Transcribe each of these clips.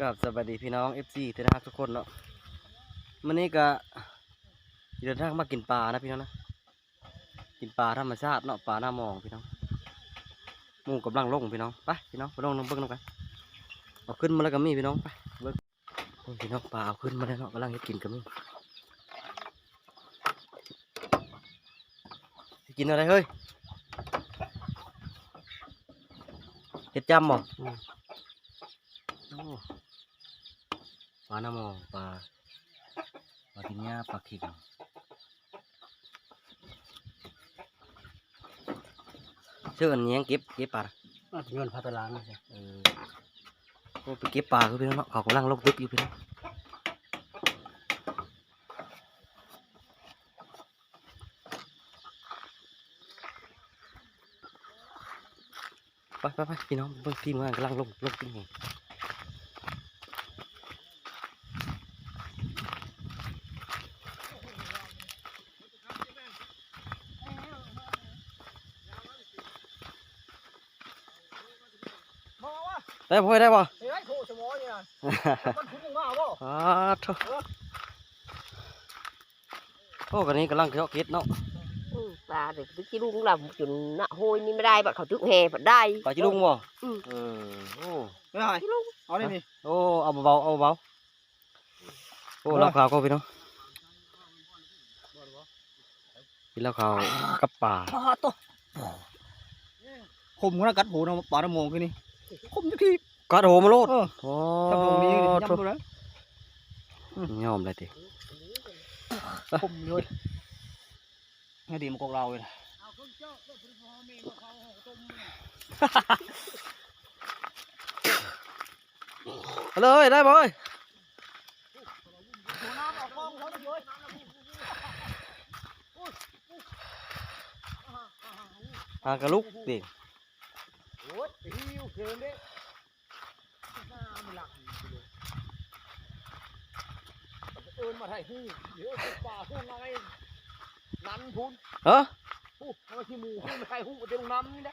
กับสวัสดีพี่น้อง FC ที่รักทุกคนเนาะวันนี้ก็เดินทางมากินปลานะพี่น้องนะกินปลาธรรมชาติเนาะปลาหน้ามองพี่น้องมูกำลังลงพี่น้องไปพี่น้องไปลงน้ำเบิ้งน้ำกันเอาขึ้นมาแล้วก็มีพี่น้องไปเบิ้งพี่น้องปลาเอาขึ้นมาแล้วเนาะกำลังให้กินก็มีกินอะไรเฮ้ยเห็ดจำบ่อืมโอ้ ปลาหน้ามองปลาปลาทินยาปลาขิงเชื่อกันเนี้ยงเก็บเก็บปลาน่าจะเงินพัตลางนะสิเออโอ้ไปเก็บปลาคือพี่น้องเนาะเขากำลังลงตึกอยู่พี่น้องไปไปไปพี่น้องเบิ่งทีมงานกำลังลงลงตึกนี่ ได้พ่อยได้ป่ะเฮ้ยโคสมอเนี่ยมันคุ้มมากบ่อ้าโถ่โอ้กันนี้กำลังเจาะเก็ดเนาะอืมปลาเด็กจิลุงลำจนหน้าโหยนี่ไม่ได้บัดเขาตึกแห่บัดได้ปลาจิลุงบ่อืมเออโอ้ไม่ได้เอาได้นี่โอ้เอาเบาๆเอาเบาโอ้เหล้าขาวก็พี่น้องกินเหล้าขาวกับป่าปลาตัวคมขนาดกัดหูนะปลาน้ำมงคือนี่คมจักที กัดโหมาโลดเออ โอ้ถ้าตรงนี้นี่โถ่ย้ำตัวแล้วยอมเลยติคมเลยให้ดีมากอกเราเลยเอาเลยได้บ่เอ้ยหากระลุกติโอ้ยหิวเกินเด้ เอินมาไทยหูเดี๋ยวป่าหูไงนันพูนเออหูทำไมที่หมูหูไทยหูเดี๋ยวน้ำนี่นะ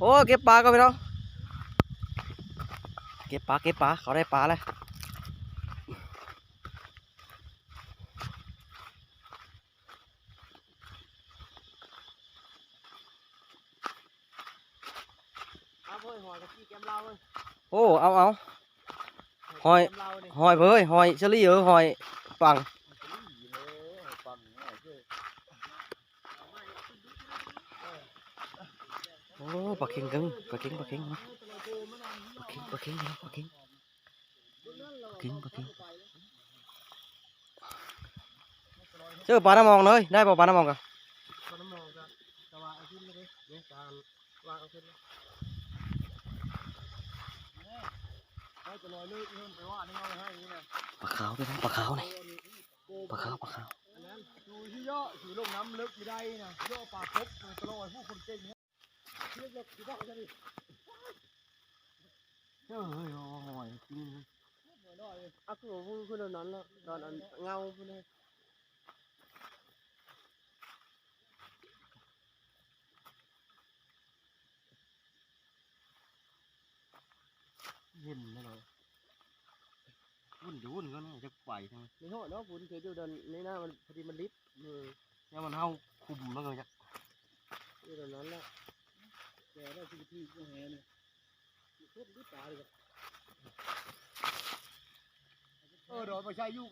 โอ้เก็บปลาก็พี่น้องเก็บปลาเก็บปลาเขาได้ปลาแล้วเอาเพื่อนหอยกับพี่แกมเราเลยโอ้เอาเอา หอยแกมเราเนี่ยหอยเพ้ยหอยเชอรี่เออหอยปังโอ้ปลาเค็งกังปลาเค็งปลาเค็งนะปลาเค็งปลาเค็งนะปลาเค็งปลาเค็งปลาเค็งเจอปลาน้ำมองเลยได้ป่ะปลาน้ำมองกันมันมองกันแต่ว่าเอาขึ้นเลยเนี่ยการวางเอาขึ้นเลยให้ จะลอยเลือดเงินไปว่านี่เอาให้นี่นะปลาขาวไปนะปลาขาวนี่ปลาขาวปลาขาวอันนั้นดูที่ย่อสีลงน้ำลึกไม่ได้นะย่อปากครบมันจะลอยผู้คนเก่งเนี่ยเรียกเรียกสีดอกจะดิเฮ้ยหอยจริงเอาคือว่าคือเรานอนแล้วนอนอันเงาพุ่นเลย เห็นไหมเลยวุ่นอยู่วุ่นก็น่าจะไหวทั้งในห้องเนาะพุ่นเคยอยู่เดินในหน้ามันพอดีมันลิฟต์มือเนี่ยมันเฮาคุมแล้วก็จะอยู่ตรงนั้นแล้วแกได้ที่ที่ก็แหเนี่ยทุบด้วยตาเลยเออเดี๋ยวไปใช้ยุ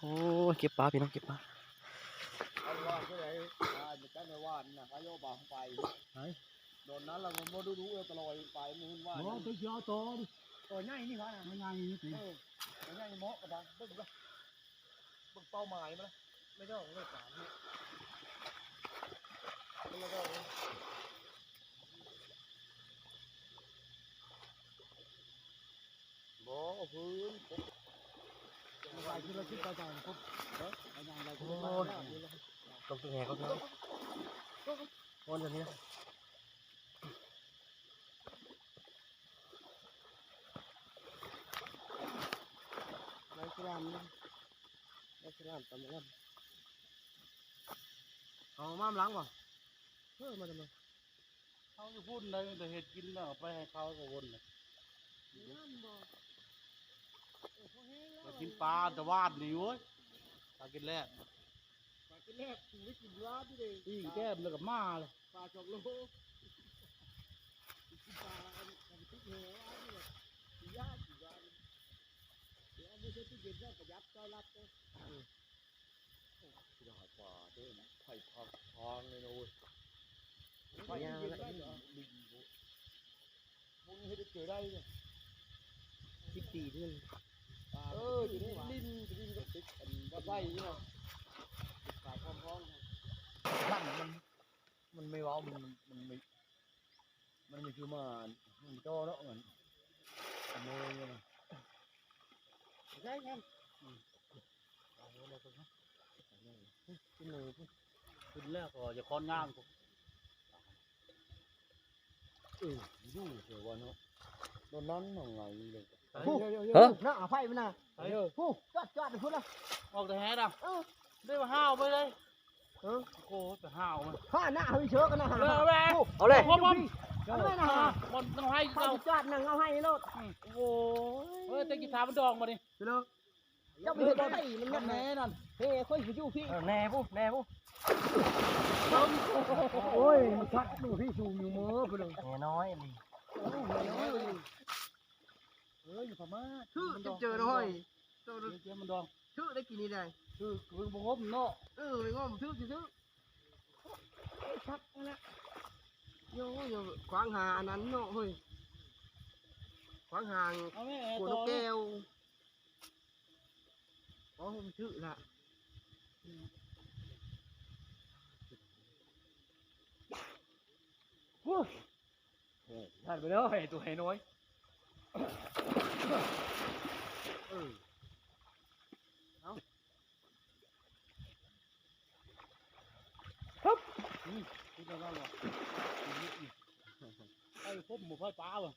โอ้ยเก็บปลาพี่น้องเก็บปลาเอา ว่าเท่าไหร่อ่าจะตั้งแต่ว่านนะอายุบางไปโดนนั้นเราโมดูดูเออตลอดไปมือว่าโอ้ตัวเชียวโตดิตัวใหญ่นี่ครับไม่ง่ายนี่สิเออตัวใหญ่เหมาะกับดังบึ้งละบึ้งเป้าหมายมาละไม่ต้องเลิกสามเนี่ยแล้วก็บ่พื้นไปที่เราคิดไปจ่ายปุ๊บเออไปจ่ายไปที่โอ้เราย ตรงตัวแหงเขาเนาะวันนี้นะในสลามนี่ในสลามตำลังเอามามล้างป่เพิ่มมาทำไมอยู่พุ่นเลยแต่เห็ดกินแล้วไปให้เขาก็วนเลยไปกินปลาแต่วาดนี่เว้ยปลากินแรกปลา กินแรกถึงไม่กินร้านที่เด้อีกแก้มแล้วก็มาเลยปลาจอกโลกินปลาอันอันที่เหวอันนี้แบบยากอยู่ว่าเดี๋ยวไม่ใช่ที่เย็นแล้วประหยัดก็รับก็ที่เราหาปลาเด้นะไผ่ทองทองเลยนะเว้ยไผ่เย็นได้เหรอลิงโว้ยพวกนี้ให้ได้เจอได้เนี่ยสิบปีนี่เอออยู่นี่ลิ้นลิ้นก็ติดอันก็ไส้นี่นะติดปากพร้อ มๆนั่นมันมันไม่ว้าวมันมันไม่มันไม่คือมามันโตแล้วเหมือนขโมยเนี่ยนะใช่ครับกินเลยกินแล้วก็จะค้อนงามกูเออดูเถอะว่าเนาะตอนนั้นยังไงเลยเฮ้ยผู้ฮะน่าไฟมันน่ะเฮ้ยผู้จอดจอดพูดละออกแต่แฮดอะเออได้มาห้าวไปเลย เออโอ้โหแต่ห้าวมันข้าหน้าเอาไปเชื้อกันนะฮะเลยเอาแม่เอาเลยพ่อพ่อเอาเลยนะฮะบอลต้องให้ข้าเราจอดนั่งเอาให้รถโอ้โหเฮ้ยแต่กีตาร์มันดองมาดิไปเลยเจ้าไปเห็นได้มันยัมันงไงแน่นั่นเฮ้ยค่อยไปอยู่พี่แน่ผู้แน่ผู้โอ้ยมันชัดดูพี่ชูอยู่มือไปเลยแน่น้อยนี่โอ้ยน้อยเลยเฮ้ยอยู่พม่าชื่อจะเจอหน่อยเจ้าเจ้ามันดองชื่อได้กี่นี่ได้ คือคือบ่งบเนาะเออไม่งอมชื่อชื่อชักนะโย่โย่ขวางหาอันนั้นเนาะเฮ้ยขวางห่าง เอาแม่ ขวด ต่อ แก้วอ๋อผมชื่อละ ท่านไปเลยตัวให้น้อยที่จะเล่าว่าไอ้พบหมูไฟป้าบ่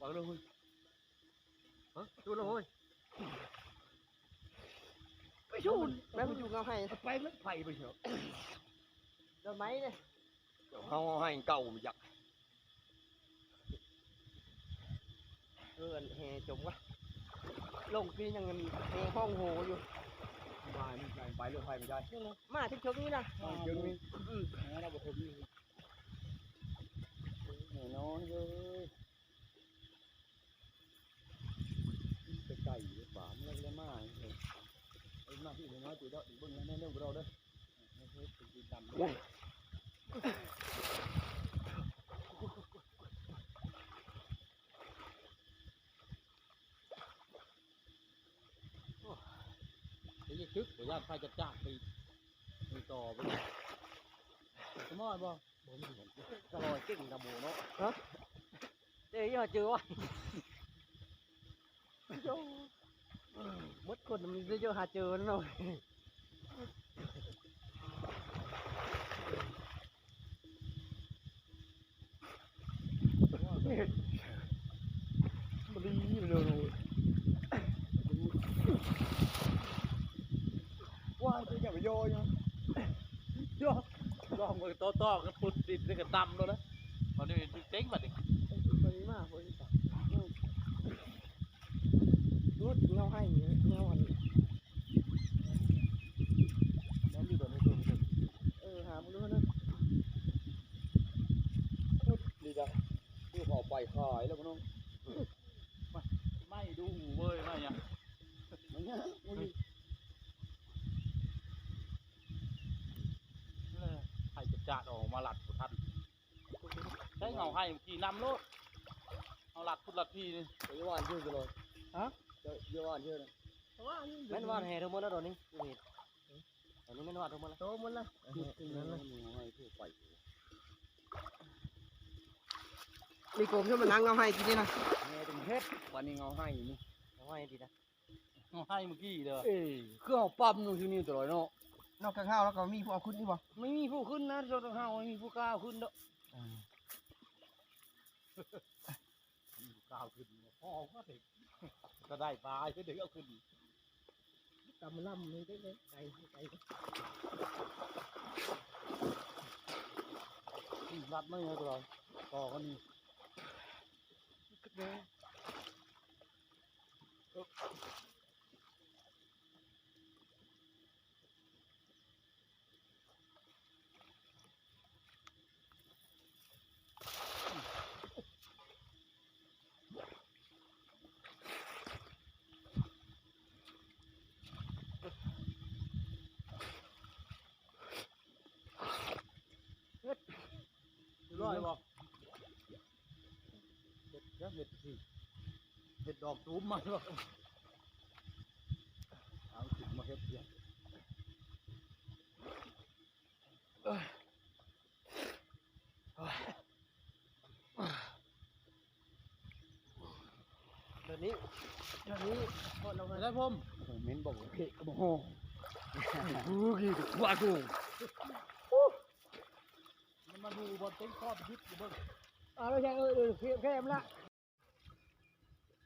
บอกเลยฮะดูแล้วเฮ้ยไปชูนแม่ไปอยู่เงาให้ไปไม่ไผ่ไปเถอะเดินไหมเนี่ยเขาให้เก่าอยากเออแห่จมวะลงปียังเงินแห่ห้องโหอยู่ ได้ไม่ได้ไปเรื่องไฟไม่ได้มาที่ชมนี่นะเจอมีอืมเราบอกผมแน่น้อยเลยไปไก่หรือเปล่าไม่ได้มากเลยไอ้มาที่น้อยตีดอกตีบึ้งแน่ๆเรื่องเราเด้อเฮ้ยตีดำ เลยเดี๋ยวทึกเดี๋ยวญาติใครจะจ้างไปมีต่อไปสมอดบ่จะลอยเก่งตะโบเนาะฮะเดี๋ยวเจอวะมดคนมันจะเจอหาเจอแล้วเนาะ มันดีเลยว่าจะอย่าไปโยย ย่อลองไปต่อต่อกันปุดติดด้วยกันตำแล้วนะตอนนี้เจ๊งบัดนี้ คนนี้มากคนนี้รูดเงาให้เงาอัน น้ำอยู่ตัวนี้ตัวนี้ เออหามึงด้วยนะ ดีจ้ะที่เขาไปขายแล้วน้อง ไม่ดูหูเว้ยไม่ยัง มันเนี้ยมัน ใคร จะจ้างออกมาหลัดผู้ทันใช้เงาให้กี่นำโลดเอาหลัดพุดหลัดพี่นี่ไปว่านชื่อกันเลยฮะเยอะว่านชื่อเพราะว่านี่แม่นวานแห่ทั้งหมดแล้วตอนนี้ดูเห็นตอนนี้แม่นวานทั้งหมดแล้วโตหมดละนั่นเลยให้ผู้ไปมีโกมที่มันนั่งเงาให้กินนี่นะแม่ถึงเฮ็ดวันนี้เงาให้นี่เงาให้ดีนะเอาให้เมื่อกี้เด้อเอ้ยเครื่องปั๊มอยู่ที่นี่ตลอดเนาะ นอกจากข้าวแล้วก็มีพวกเอาขึ้นนี่บ่ไม่มีผู้ขึ้นนะเราต้องห้าไม่มีผู้กล้าขึ้นเด้อก้าวขึ้นพ่อก็ถึงก็ได้ปลาก็เด็กเอาขึ้นตำล่ำเลยได้เลยไก่ไก่รัดไม่ไงตัวเราต่อกันนี่ร้อยบ่เห็ดเห็ดสิ เห็ดดอกตูมมาบ่เอาจิตมาเห็ดเดียวเดี๋ยวนี้เดี๋ยวนี้พอเราไปได้ผมเม้นบอกว่าเฮ้ยก็บอกโอ้โหกี่ว่ากูมันมาดูบอลเต็งครอบยึดอยู่บิ่งเอาแล้วใช่เออเออเพียงแค่มละ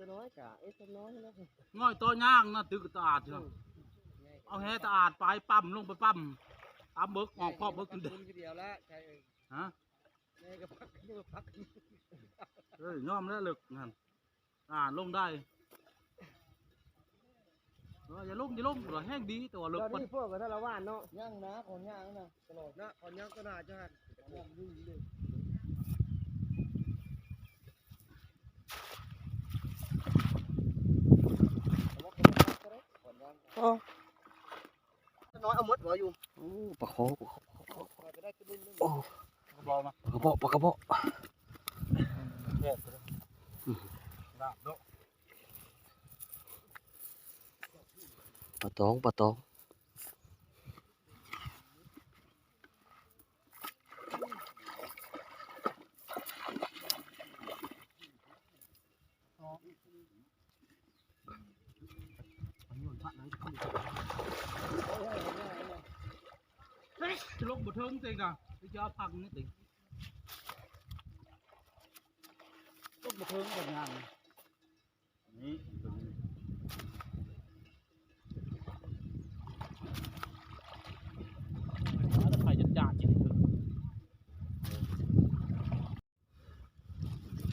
ตตัวใหญ่ตัวใหญ่ใหญ่เอาเดี๋ยวเอาเลยนะเอามันเพื่อโตแล้วนี่ไอ้ตุ้มคักอะไรไปตองนะโอ้โหลาบลาบขึ้นน้ำปะนะปะโตตัวใหญ่จ้ะตัวน้อยกะเอ๊ะตัวน้อยนะง่อยตัวย่างนะตึกตะอาดเนาะเอาแฮตะอาดไปปั๊มลงไปปั๊มตามเบิกออกครอบเบิกกันเด้อเดียวแล้วใช่ฮะในก็พักนี่ก็พักเอ้ยยอมแล้วลึกนั่นอ่าลงได้เอออย่าลงอย่าลงตัวแห้งดีแต่ว่าลึกตอนมันนี้พวกกับทารวานเนาะย่างนะคนย่างนะตลอดนะคนย่างก็น่าจะหันย่างยุ่งเลย น้อยเอามดหัวอยู่โอ้ปลาโคปลาโคไปได้ขึ้นนึงโอ้ก็บอกมาปลากระเบาะปลากระเบาะแย่ตัวลาบเนาะปลาตอง ปลาตองจะลงบ่เทิงติงนะไปยาพังนี่ติลงบ่เทิงกันงานนี่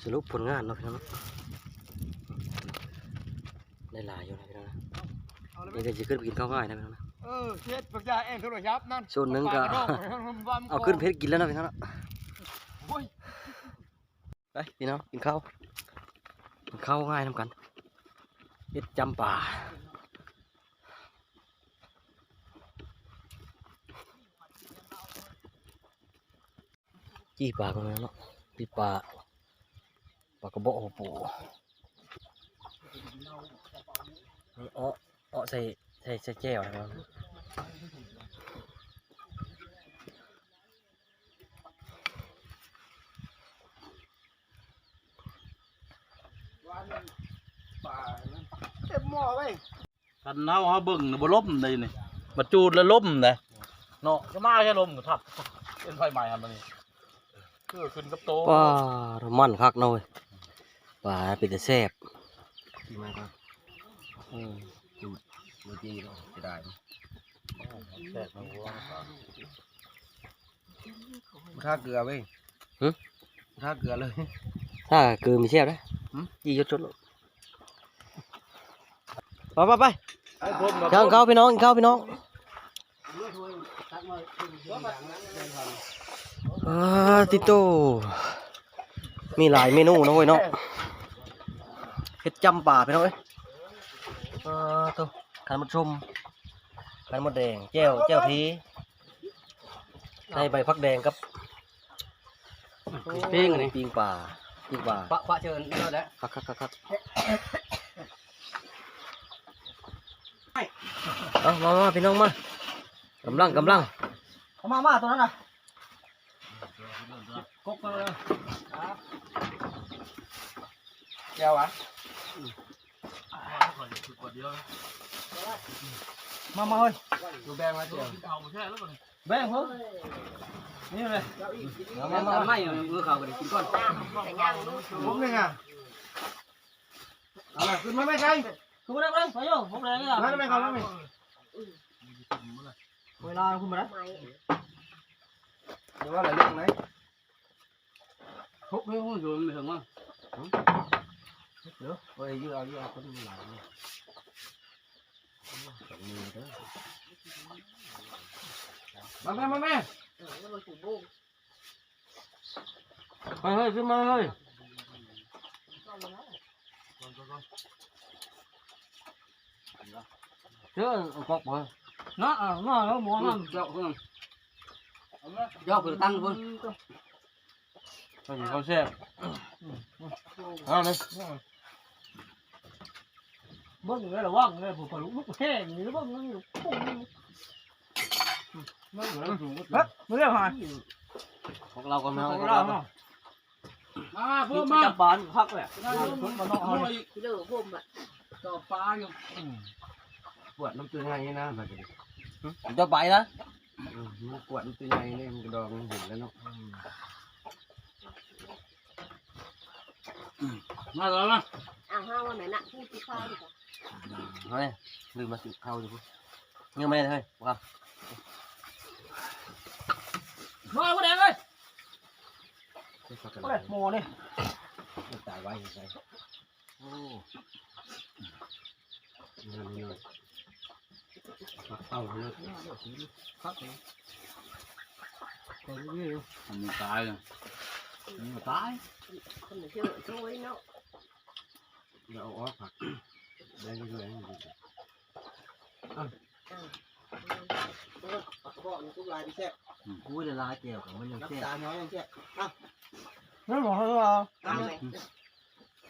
สรุปผลงานเนาะพี่น้องเนาะได้หลายอยู่นะพี่น้องนะ นี่ก็จะขึ้นไปกินข้าวง่ายนะพี่น้องนะ เออเช็ดปักยาเองโทรศัพท์นั่นส่วนหนึ่งก็เอาขึ้นเพชรกินแล้วนะพี่น้องนะโอ้ยไปพี่น้องกินข้าวกินข้าวง่ายทำกันเฮ็ดจำป่าจี้ปลากันแล้วเนาะจี้ปลาปลากระบอกหัวปูเอ้อ เอ้อใส่ใส่ใส่แก้วนะครับเต็มหม้อไว้คันเฮาเฮาเบิ่งน่ะบ่ล้มเลยนี่มาจูดแล้วล้มนะเนาะจะมาแค่ล้มก็ทับเป็นไฟใหม่หั่นมานี่คือขึ้นกับโตปลามันคักหน่อยปลาเป็นแต่แซ่บกี่มาครับอืม เมื่อกี้เนาะจะได้แซ่บนะวัวท่าเกลือเว้ยท่าเกลือเลยถ้าเกินมีแซ่บนะหืมยี่ยศชดไปไปไปไอ้ผมน่ะกินข้าวพี่น้องกินข้าวพี่น้องอ่าติโต มีหลายเมนูนะเว้ยเนาะเฮ็ดจำป่าพี่น้องเอ้ยอ่าตัว ขันมดชมขันมดแดงแจ้วแจ้วพีใส่ใบพักแดงกับปิ้งนี่ปิ้งป่าปิ้งป่าปะปะเชิญนี่แล้วครับครับครับครับเอามามาพี่น้องมากำลังกำลังเขามามาตัวนั้นน่ะกกมาเลยแก้วอะ มามาเฮ้ยดูแบงมาเจียวแบ่งเพิ่มนี่เลยมามาไม่เออเขาไปกินก่อนแต่ย่างลูกผมนี่ไงเอาละขึ้นมาไม่ใช่คือไม่ได้ไม่ได้ไปโย่ผมเลยอะนั่นไม่เขาไม่เวลาคุณมาแล้วไม่เดี๋ยวว่าอะไรเรื่องไหนทุกเรื่องคุณอยู่ไม่ถึงมั้ง เดี๋ยวเฮ้ยยืดเอายืดเอาคนหลังมือเด้อมาแม่มาแม่เออแล้วมาถูบุ้งเฮ้ยเฮ้ยขึ้นมาเฮ้ยเชื่อกอกเฮ้ย nó à nó nó muốn ăn เจ้าเพิ่งเจ้าเพิ่งตั้งเพิ่งเขาอยู่เขาแซ่บเอาเลย bưng cái là bưng cái phải lúc lúc khe gì nó bưng nó nhiều bưng nó เหมือนถุง hết mới được hả ของเราก็ไม่เอา không ของ đâu เรา không มาเพิ่ bưng ม mà มา chặt bán khắc này ได้เยอะ bưng mà มา nó หน่อ hơi ยที่เดือดผมอะต่อปลาอยู่ปวดน้ำตัวไงนะแบบนี้จะไปนะมันปวดน้ำตัวไงนี่มันกระดองเห็นแล้วเนาะมาแล้วนะอ่างห้าวันไหนน่ะพูดที่ข้าวดีกว่า เฮ้ยลืมมาสิเข้าอยู่เงี้ยไม่ได้เฮ้ยว้า nó có đen ơi ไม่สักกัน có đen mò đi ตายไว้ยังไงโอ้เงินเงินเอาเงิน khắc này còn cái gì มันตายเลยมันตาย คนเอช่วยเนาะเอาออกผักได้เรื่อยบ่อนทุกลายที่แซ่บกูจะลาเกี่ยวกับมันยังแซ่ตาน้อยยังแซ่บอะนั่หมอเขาเอาเอาไหม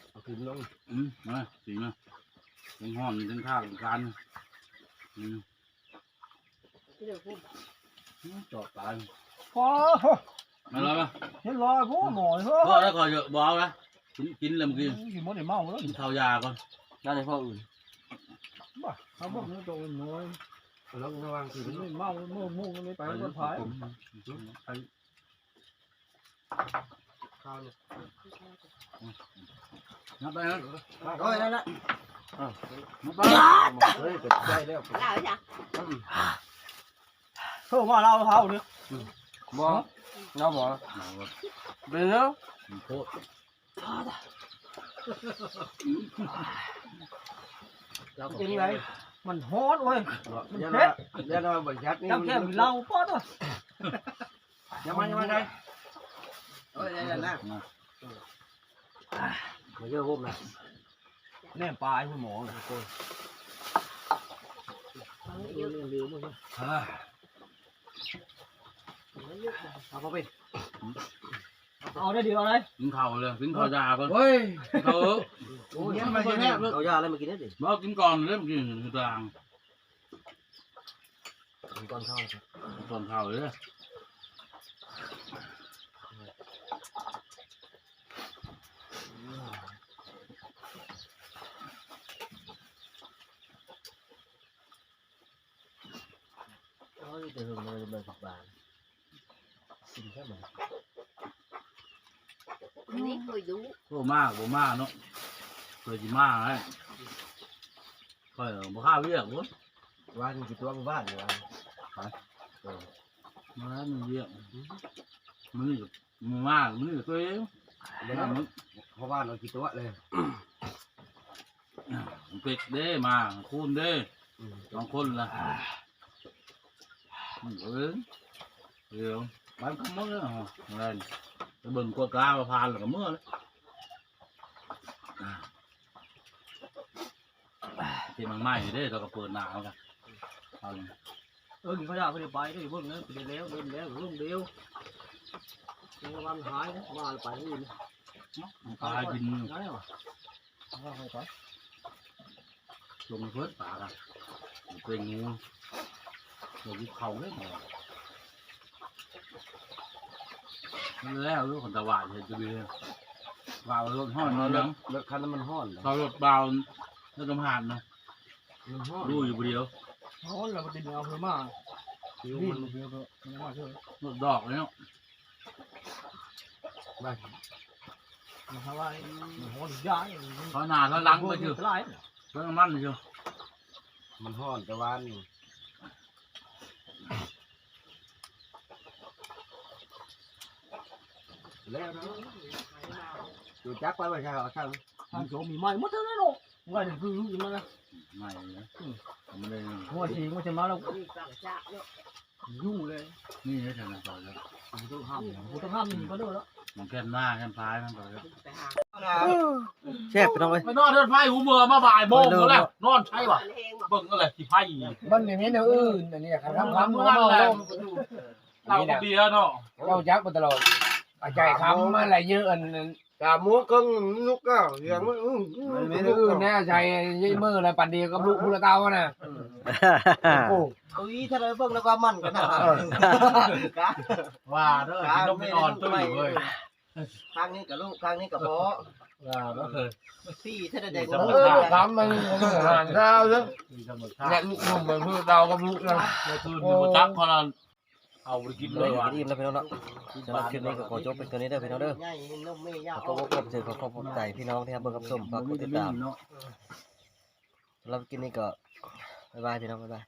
เอาขึ้นลงอืมมาสีมายังห่อนยังข้าวยังกันอืมที่เดือดผมจอดตายพอมาแล้วปะเห็นรอยพวกหมอพ่อเฮ้ยแล้วก็เยอะเบาแล้วกินกินเลยเมื่อกี้กินหมดเดี๋ยวเมาแล้วกินข้าวยาก่อน นั่นในพ่ออื่นบ้าเขาบอกนี่ตัวน้อยแล้วระวังคือไม่เมาเมื่อมุ่งไม่ไปก็พายข้าวเนี่ยนับไปนะเฮ้ยนั่นแหละนับไปเฮ้ยเป็ดใจแล้วได้จ้ะเพิ่มมาเราเท่านี้บอเงาหมอเป็นเนาะโคตร เป็นไงมันฮอตเว้ยยันว่ายันว่าบริษัทนี่จับแค่มีเราป๊อดอะยังมายังมาได้เฮ้ยยันนะนะมาเยอะพวกนะแน่ปลายคุณหมอเลยโกยเยอะเร็วๆมั้งเอาเข้าไป เอาได้ดีเอาเลยกินข้าวเลยกินข้าวยาก่อนเฮ้ยกินข้าวเออโอ้ยยังมาแน่เอายาอะไรมากินได้ดิมากินก่อนเลยเมื่อกี้กลางก่อนเข้าก่อนข้าวเลยโอ้ยแต่หึงเลยเบอร์สิบบาทกินแค่ไหน นี่เคยดูโอ้มากโอ้มากเนาะเคยจิมากเลยค่อยบ่ข้าวเรียกวะว่าจริงๆตัวบ้านอยู่ว่ามาแล้วมันเรียกมันนี่มันมากมันนี่ตัวเองเดี๋ยวมันเพราะว่าเรากี่ตัวเลยมันเป็ดเด้มาคูณเด้สองคนละมันเอ้ยเดี๋ยวบ้านขโมยเหรออะไรไป เบิ่งกวดกามาพานแล้วก็เมื่อเลยที่มันไหม้เด้เราก็เปิดหนาวกันเอาเลยเออกินข้าวไปเดี๋ยวไปได้เพิ่งนะไปแล้วเดินแล้วเรื่องเดียววันหายว่าไปนี่ปลากินนั่นแหละว่าไปลงเพิดปลากันเป็นงูเรากินเขาเลยหมอ มันแล้วลูกคนตะวันเห็นจะมีวาวรถห้อนรเนาะถรถคันนั้นมันห้อนเหรอเขารถเบาแล้วก็ผ่านนะมันห้อนรู้อยู่เดียวเขาเราไปติดเอาเพิ่มมาผิวดิมันนเพิ่มก็มันมาช่วยรถดอกเลยเนาะบ้ามันทำอะไรมันหัวย้ายเขาหนาเขาลังไปชื่อไล่เพิ่งมันชื่อมันห้อนแต่วานนี่ แล้วเนาะดูจักไปว่าใช่เหรอช่างทางโจมีไม้หมดทั้งนั้นหรอกไม้ถึงคืออยู่มันนะไม่นะมันเลยหัวฉีกมันจะมาแล้วนี่สั่งจ้าเนาะยุ่งเลย นี่ให้ฉันต่อแล้วผมต้องห้ามผมต้องห้ามนี่ก็ได้แล้วมันแค่หน้าแค่พายมันต่อแล้วไปหาแช่บไปน้องเอ้ยไปนอนเดินไฟหูเบื่อมาบ่ายโมงแล้วนอนใช่ป่ะมันแห้งบ่เบิ่งอะไรที่ไฟมันอย่างนี้เนื้ออื่นอันนี้ครับทำคำหัวนั่นเมาแหละลมเราเบียร์เนาะเจ้าจักมาตลอด อาใจคำมาอะไรเยอะอันนั้นกาหมูกึ่งลูกก็เรื่องมันอื้อมันไม่ได้อื่นนะใจยี่มืออะไรปันดีกับลูกพูละเต้าน่ะโอ้อุ้ยถ้าเราเบิ่งแล้วก็มันกันนะกะว่าเด้อที่ต้องไปนอนตื้อเลยข้างนี้กับลูกข้างนี้กับพ่อว่าก็เคยสี่ถ้าได้แดงธรรมเอชาอติคำมันอาหารเช้าซึ่งมีธรรมชาเนี่ยติลูกนุ่มมันพูดเรากับลูกนะเมื่อคืนมีมาจักพอ เราเอาไปกินเลเลยยว่ะอิ่มแล้วพี่น้องเนาะสำหรับคลิปนี้ก็ขอจบเป็นตัวนี้เด้อพี่น้องเด้อใหญ่นมไม่ยาขอบคุณขอขอบคุณใจพี่น้องที่ครับเบิ่งกับส้มฝากกดติดตามเนาะ สำหรับคลิปนี้ก็บ๊ายบายพี่น้องบ๊ายบาย